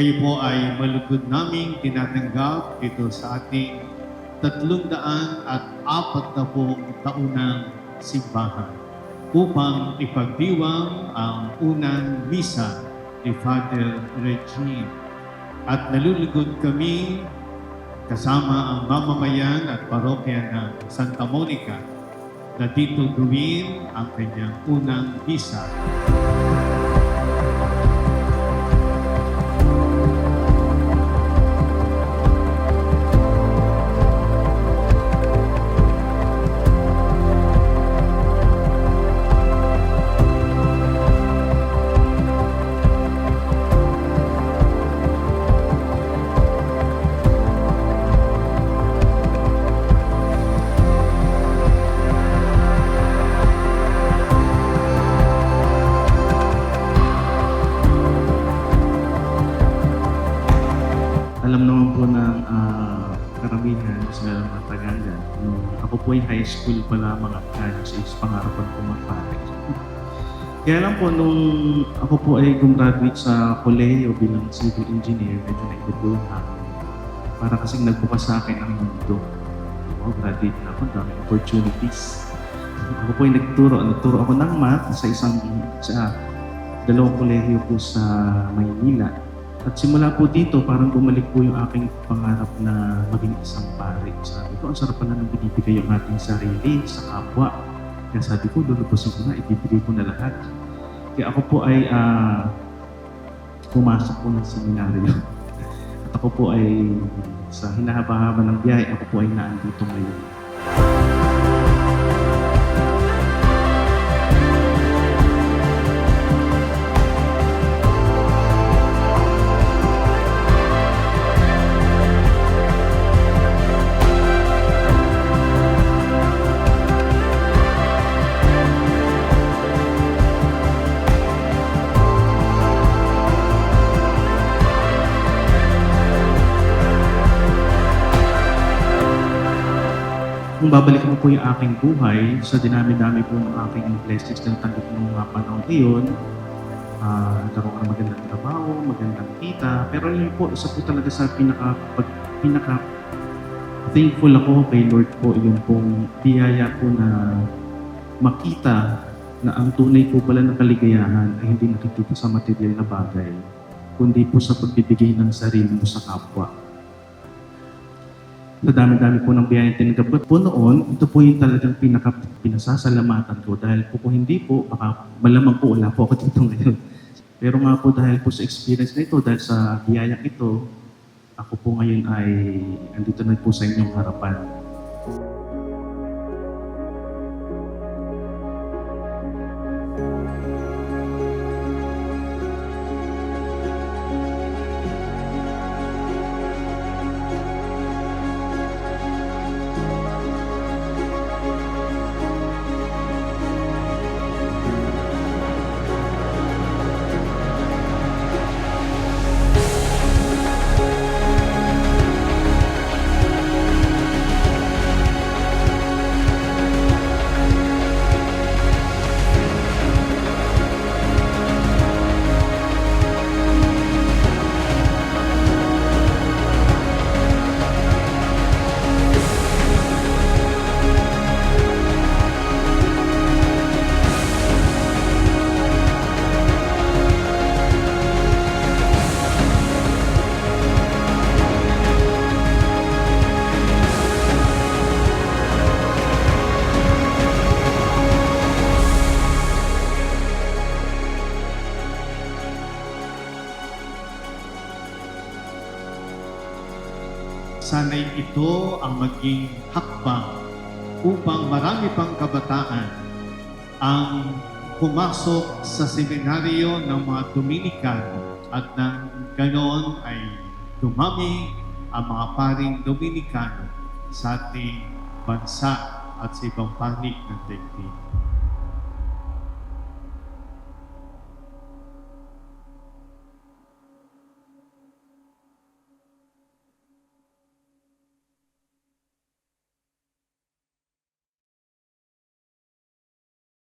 kayo po ay malugod naming tinatanggap dito sa ating tatlong daan at apat na pong taunang simbahan upang ipagdiwang ang unang misa ni Father Regine. At nalulugod kami kasama ang mamamayan at parokya ng Santa Monica na dito gawin ang kanyang unang misa. Alam naman po ng ah, karamihan sa mga Tagalan. Nung ako po ay high school pa lamang at college is pangarapan ko magpare. Kaya lang po, nung ako po ay gumraduate sa kolehiyo bilang civil engineer, medyo naibubulong ako. Para kasing nagbukas sa akin ang mundo. Oh, graduate na ako, dami opportunities. Ako po ay nagturo, nagturo ako ng math sa isang, sa dalawang kolehiyo po sa Maynila. At simula po dito, parang bumalik po yung aking pangarap na maging isang pare. Sabi ko, ang sarap pala nang binibigay yung ating sarili sa kapwa. Kaya sabi ko, lulubusin ko na, ibibigay ko na lahat. Kaya ako po ay ah, pumasok po ng seminaryo. At ako po ay sa hinahaba-haba ng biyahe, ako po ay naandito ngayon. Kung babalik mo po yung aking buhay, sa dinami-dami po ng aking blessings na tanggap ng mga panahon ngayon, ah nagkaroon ka ng magandang trabaho, magandang kita, pero yun po, isa po talaga sa pinaka, pag, pinaka thankful ako kay Lord po yung pong biyaya po na makita na ang tunay po pala ng kaligayahan ay hindi nakikita sa material na bagay, kundi po sa pagbibigay ng sarili mo sa kapwa sa dami-dami po ng biyayang tinanggap po noon, ito po yung talagang pinaka, pinasasalamatan ko dahil po kung hindi po, baka malamang po wala po ako dito ngayon. Pero nga po dahil po sa experience na ito, dahil sa biyayang ito, ako po ngayon ay andito na po sa inyong harapan. Sana'y ito ang maging hakbang upang marami pang kabataan ang pumasok sa seminaryo ng mga Dominikano at nang ganon ay dumami ang mga paring Dominikano sa ating bansa at sa ibang panig ng daigdig.